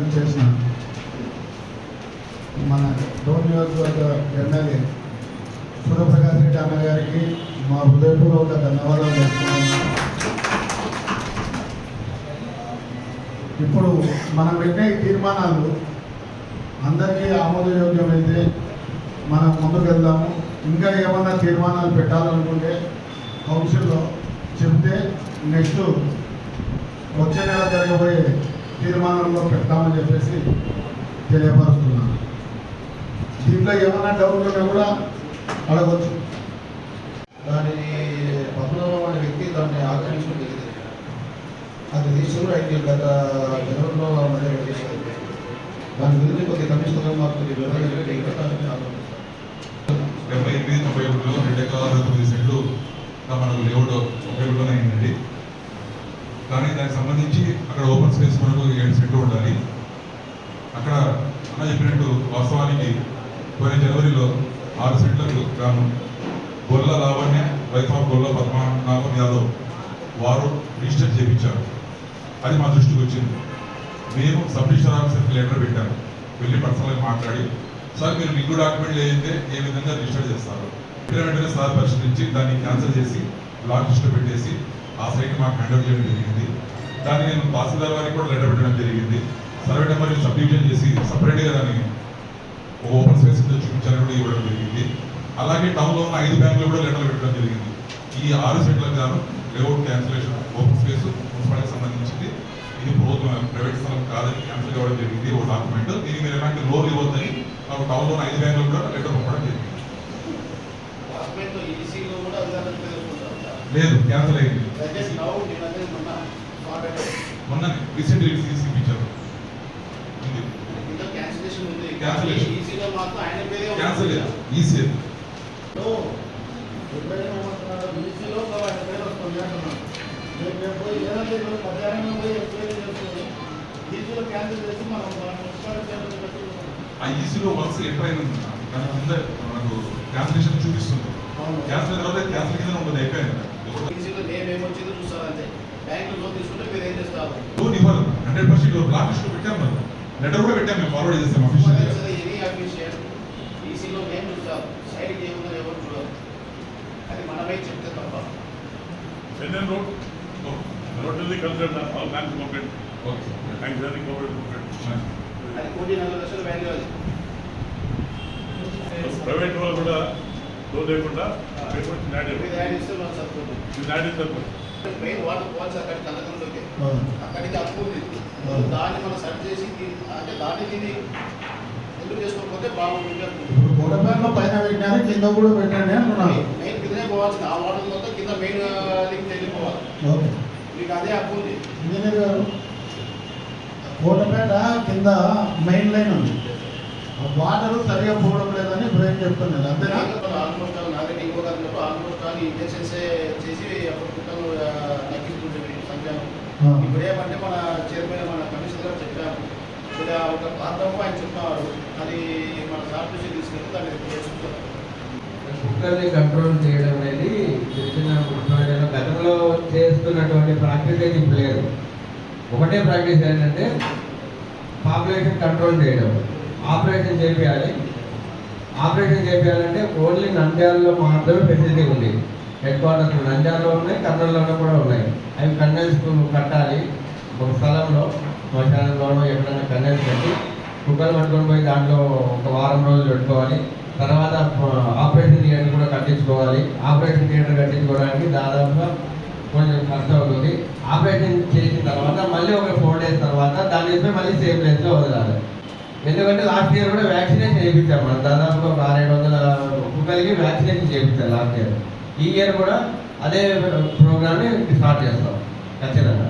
ప్రచారం చేసిన మన డోన్ నియోజకవర్గ ఎమ్మెల్యే సూర్యప్రకాష్ రెడ్డి అన్న గారికి మా హృదయపూర్వక ధన్యవాదాలు. చేస్తున్నాను ఇప్పుడు మనం పెట్టే తీర్మానాలు అందరికీ ఆమోదయోగ్యమైతే మనం ముందుకు వెళ్దాము. ఇంకా ఏమన్నా తీర్మానాలు పెట్టాలనుకుంటే కౌన్సిల్లో చెప్తే నెక్స్ట్ వచ్చే నెల జరగబోయే తీర్మానంలో పెడతామని చెప్పేసి తెలియపరుస్తున్నాను. దీంట్లో ఏమన్నా డౌట్ ఉన్నా కూడా అడగవచ్చు దానిని పద్మనాభం అనే వ్యక్తి దాన్ని ఆక్రమించడం జరిగింది. అది రిజిస్టర్ అయితే గత జనవరిలో మళ్ళీ రిజిస్టర్ దాని గురించి కొద్ది కమిషనర్ మాకు కొద్ది. డెబ్బై ఎనిమిది తొంభై ఒకటిలో రెండు ఎకరాల తొమ్మిది సెంట్లు మనకు లేఅవుట్ ఓపెన్ స్పేస్ మనకు ఏడు సెట్లు ఉండాలి. అక్కడ అన్న చెప్పినట్టు వాస్తవానికి పోయిన జనవరిలో ఆరు సెట్లకు గాను గొల్ల లావణ్య వైఫ్ ఆఫ్ గొల్ల పద్మనాభం యాదవ్ వారు రిజిస్టర్ చేయించారు అది మా దృష్టికి వచ్చింది. మేము సబ్ రిజిస్టర్ ఆఫీసర్కి లెటర్ పెట్టాము. వెళ్ళి పర్సనల్గా మాట్లాడి సార్ మీరు లింగు డాక్యుమెంట్లు లేదంటే ఏ విధంగా రిజిస్టర్ చేస్తారు? వెంటనే వెంటనే సార్ పరిశీలించి దాన్ని క్యాన్సిల్ చేసి బ్లాక్ లిస్ట్లో పెట్టేసి ఆ సైట్ మాకు హ్యాండ్ చేయడం జరిగింది. దాన్ని నేను తహసీల్దార్ వారికి కూడా లెటర్ పెట్టడం జరిగింది. సర్వే నెంబర్ సబ్ డివిజన్ చేసి సపరేట్గా దాన్ని ఓపెన్ స్పేస్ చూపించాలని కూడా ఇవ్వడం జరిగింది. అలాగే టౌన్లో ఉన్న ఐదు బ్యాంకులు కూడా లెటర్లు పెట్టడం జరిగింది. ఈ ఆరు సెట్లకు గాను లేఅవుట్ క్యాన్సిలేషన్ ఓపెన్ స్పేస్ మున్సిపాలిటీకి సంబంధించింది. ఇది ప్రభుత్వం ప్రైవేట్ స్థలం కాదని క్యాన్సిల్ కావడం జరిగింది. ఒక డాక్యుమెంట్ దీనికి మీరు ఎలాంటి లోన్ ఇవ్వద్దని నాకు టౌన్లో ఉన్న ఐదు బ్యాంకులు కూడా లెటర్ పంపడం జరిగింది. లేదు క్యాన్సిల్ అయింది. మొన్న రీసెంట్ రిలీజ్. ఇంకా క్యాన్సిలేషన్ ఉంది Cancellation. ఈసీలో మాత్రం ఆయన పేరే. క్యాన్సిల్ ఈసీ సో ఎప్పుడైనా ఆయన పేరు వస్తుంది అంటున్నాడు రేపు రేపు పోయి ఏదంటే ఈరోజు మధ్యాహ్నం పోయి ఎప్పుడైతే చేస్తుంది ఈసీలో క్యాన్సిల్ చేసి మనం మన మున్సిపాలిటీ. ఆ ఈసీలో వన్స్ ఎంటర్ అయిన దాని కింద మనకు క్యాన్సిలేషన్ చూపిస్తుంది. క్యాన్సిల్ తర్వాత క్యాన్సిల్ బ్యాంకులో లోన్ తీసుకుంటే మీరు ఏం చేస్తారు? లోన్ ఇవ్వరు హండ్రెడ్ పర్సెంట్ బ్లాక్ లిస్ట్లో పెట్టాం మరి లెటర్ కూడా పెట్టాం మేము ఫార్వర్డ్ చేస్తాం అఫీషియల్ ఎనీ అఫీషియల్ ఈసీలో నేమ్ చూస్తారు? సైడ్కి ఏముందో ఎవరు చూడరు. అది మనమే చెప్తే తప్ప. Concern of all banks corporate, okay corporate. అది కోటి నలభై లక్షల వాల్యూ అది. ప్రైవేట్ వాళ్ళు కూడా లోన్ లేకుండా పేపర్ మనం సరిపోతుంది. మెయిన్ వాటర్ అక్కడికి. అక్కడికి అప్పు ఉంది. దాన్ని మనం చేసి అంటే దాన్ని దీన్ని ఎందుకు చేసుకోకపోతే బాగుంటుంది అనుకుంటున్నాం. ఇప్పుడు గోడపేటలో పైన పెట్టినారు కింద కూడా పెట్టండి మెయిన్ కిందనే పోవాల్సింది. ఆ వాటర్ మొత్తం కింద మెయిన్ లింక్ వెళ్ళిపోవాలి మీకు అదే అప్పు ఉంది. ఇంజనీర్ గారు కోటపేట కింద మెయిన్ లైన్ ఉంది. ఆ వాటర్ సరిగా పోవడం లేదని బ్రేక్ చెప్తున్నది అంతేనా? ఆల్మోస్ట్ ఆల్మోస్ట్ ఆల్ ఇంజక్షన్సే చేసి అప్పుడు కుక్కలు తగ్గిస్తుంటుంది సంఖ్యను ఆ. ఇప్పుడు ఏమంటే మన చైర్మన్ మన కమిషనర్ గారు చెప్పాము ఇలా ఒక పాత్రము ఆయన చెప్తున్నారు అది మన సార్ తీసుకెళ్తే కంట్రోల్ చేయడం అనేది గిరిజన మున్సిపాలిటీలో గతంలో చేస్తున్నటువంటి ప్రాక్టీస్ అయితే ఇప్పుడు లేదు. ఒకటే ప్రాక్టీస్ ఏంటంటే పాపులేషన్ కంట్రోల్ చేయడం. ఆపరేషన్ చేపించాలి ఆపరేషన్ చేపించాలంటే ఓన్లీ నంద్యాలలో మాత్రమే ఫెసిలిటీ ఉంది. హెడ్ క్వార్టర్స్ నంద్యాలలో ఉన్నాయి కర్నూలులో కూడా ఉన్నాయి. అవి కన్నెల్స్ కట్టాలి ఒక స్థలంలో. శ్మశానంలోనో ఎక్కడైనా కన్నెల్స్ పెట్టి కుక్కలు పట్టుకొని పోయి దాంట్లో ఒక వారం రోజులు పెట్టుకోవాలి. తర్వాత ఆపరేషన్ థియేటర్ కూడా కట్టించుకోవాలి. ఆపరేషన్ థియేటర్ కట్టించుకోవడానికి దాదాపుగా కొంచెం ఖర్చు అవుతుంది. ఆపరేషన్ చేసిన తర్వాత మళ్ళీ ఒక ఫోర్ డేస్ తర్వాత దాని మీద మళ్ళీ సేమ్ ప్లేస్లో వదలాలి. ఎందుకంటే లాస్ట్ ఇయర్ కూడా వ్యాక్సినేషన్ చేయించాం మనం. దాదాపుగా ఒక ఆరేడు వందల కుక్కలకి వ్యాక్సినేషన్ చేయించాం లాస్ట్ ఇయర్. ఈ ఇయర్ కూడా అదే ప్రోగ్రామ్ని స్టార్ట్ చేస్తాం. ఖచ్చితంగా.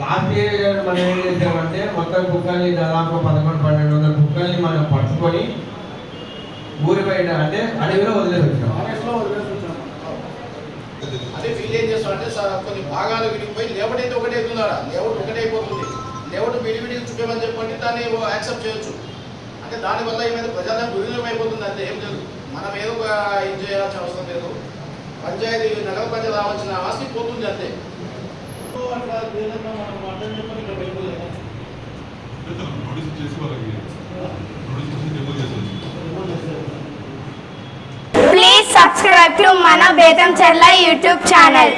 లాస్ట్ ఇయర్ మనం ఏం చేసామంటే మొత్తం కుక్కల్ని దాదాపు పదకొండు పన్నెండు వందల కుక్కల్ని మనం పట్టుకొని ఊరి బయట అంటే అడవిలో వదిలేసి వచ్చాం. అదే చేస్తారంటే సార్ కొన్ని భాగాలు విడిపోయి లేఅవుట్ అయితే ఒకటే అవుతుందా లేఅవుట్ ఒకటే అయిపోతుంది. లేఅవుట్ విడివిడి చూపించమని చెప్పండి దాన్ని యాక్సెప్ట్ చేయొచ్చు. అంటే దానివల్ల ఏమైనా ప్రజలకు దుర్వినియోగం అయిపోతుంది. అంటే ఏం లేదు. మనం ఏదో ఒక ఇది చేయాల్సిన అవసరం లేదు. పంచాయతీ నగర ప్రజలు రావాల్సిన ఆస్తి పోతుంది అంతే. ప్లీజ్ సబ్స్క్రైబ్ టు మన బేతం చెర్ల యూట్యూబ్ ఛానల్